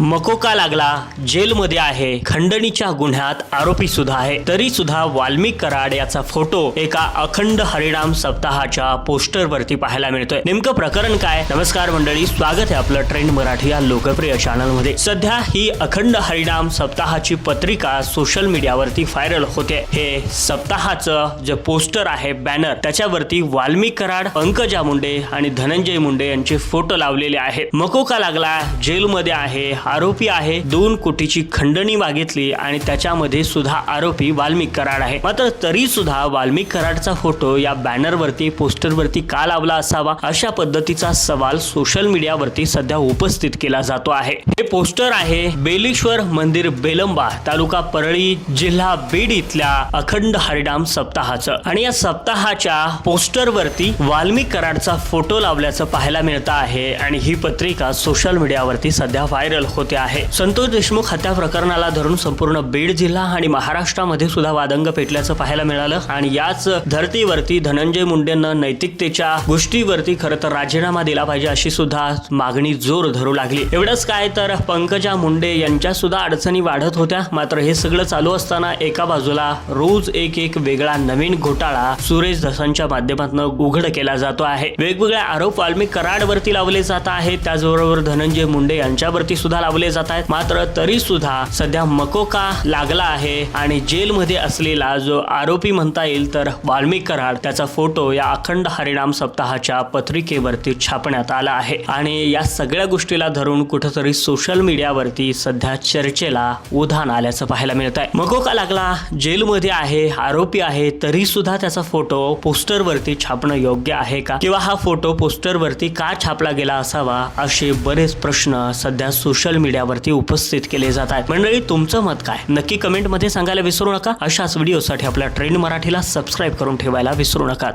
मकोका लागला जेलमध्ये आहे. खंडणीच्या गुन्ह्यात आरोपी सुद्धा आहे. तरी सुद्धा वाल्मिक कराड याचा फोटो एका अखंड हरिणाम सप्ताहाच्या पोस्टर वरती पाहायला मिळतोय. नेमकं प्रकरण काय? नमस्कार मंडळी स्वागत आहे आपलं ट्रेंड मराठी या लोकप्रिय चॅनलमध्ये सध्या ही अखंड हरिणाम सप्ताहाची पत्रिका सोशल मीडियावरती व्हायरल होते. हे सप्ताहाचं जे पोस्टर आहे बॅनर त्याच्यावरती वाल्मिक कराड पंकजा मुंडे आणि धनंजय मुंडे यांचे फोटो लावलेले आहेत. मकोका लागला जेलमध्ये आहे. आरोपी आहे. दोन कोटीची खंडणी मागितली आणि त्याच्यामध्ये सुद्धा आरोपी वाल्मिक कराड आहे. मात्र तरी सुद्धा वाल्मिक कराडचा फोटो या बॅनरवरती पोस्टरवरती का लावला असावा अशा पद्धतीचा सवाल सोशल मीडियावरती सध्या उपस्थित केला जातो आहे. हे पोस्टर आहे बेलेश्वर मंदिर बेलंबा तालुका परळी जिल्हा बीड इथल्या अखंड हरिडाम सप्ताहाचं. आणि या सप्ताहाच्या पोस्टरवरती वाल्मिक कराडचा फोटो लावल्याचं पाहायला मिळतं आहे आणि ही पत्रिका सोशल मीडियावरती सध्या व्हायरल होते आहे. संतोष देशमुख हत्या प्रकरणाला धरून संपूर्ण बीड जिल्हा आणि महाराष्ट्रामध्ये सुद्धा वादंग पेटल्याचं पाहायला मिळालं. आणि याच धर्तीवरती धनंजय मुंडेंना नैतिकतेच्या गोष्टीवरती खरं तर राजीनामा दिला पाहिजे अशी सुद्धा मागणी जोर धरू लागली. एवढंच काय तर पंकजा मुंडे यांच्या सुद्धा अडचणी वाढत होत्या. मात्र हे सगळं चालू असताना एका बाजूला रोज एक एक वेगळा नवीन घोटाळा सुरेश धसांच्या माध्यमातून उघड केला जातो आहे. वेगवेगळे आरोप वाल्मिक कराडवरती लावले जात आहेत. त्याचबरोबर धनंजय मुंडे यांच्यावरती सुद्धा लावले जात आहेत. मात्र तरी सुद्धा सध्या मकोका लागला आहे आणि जेलमध्ये असलेला जो आरोपी म्हणता येईल तर वाल्मिक कराड त्याचा फोटो या अखंड हरिणाम सप्ताहाच्या पत्रिकेवरती छापण्यात आला आहे. आणि या सगळ्या गोष्टीला धरून कुठंतरी सोशल मीडियावरती सध्या चर्चेला उधाण आल्याचं पाहायला मिळत आहे. मकोका लागला जेलमध्ये आहे आरोपी आहे तरी सुद्धा त्याचा फोटो पोस्टरवरती छापणं योग्य आहे का? किंवा हा फोटो पोस्टरवरती का छापला गेला असावा असे बरेच प्रश्न सध्या सोशल सोशल मीडियावरती उपस्थित केले जात आहेत. मंडळी तुमचं मत काय? नक्की कमेंटमध्ये सांगायला विसरू नका. अशाच व्हिडिओसाठी आपल्या ट्रेंड मराठीला सबस्क्राईब करून ठेवायला विसरू नका.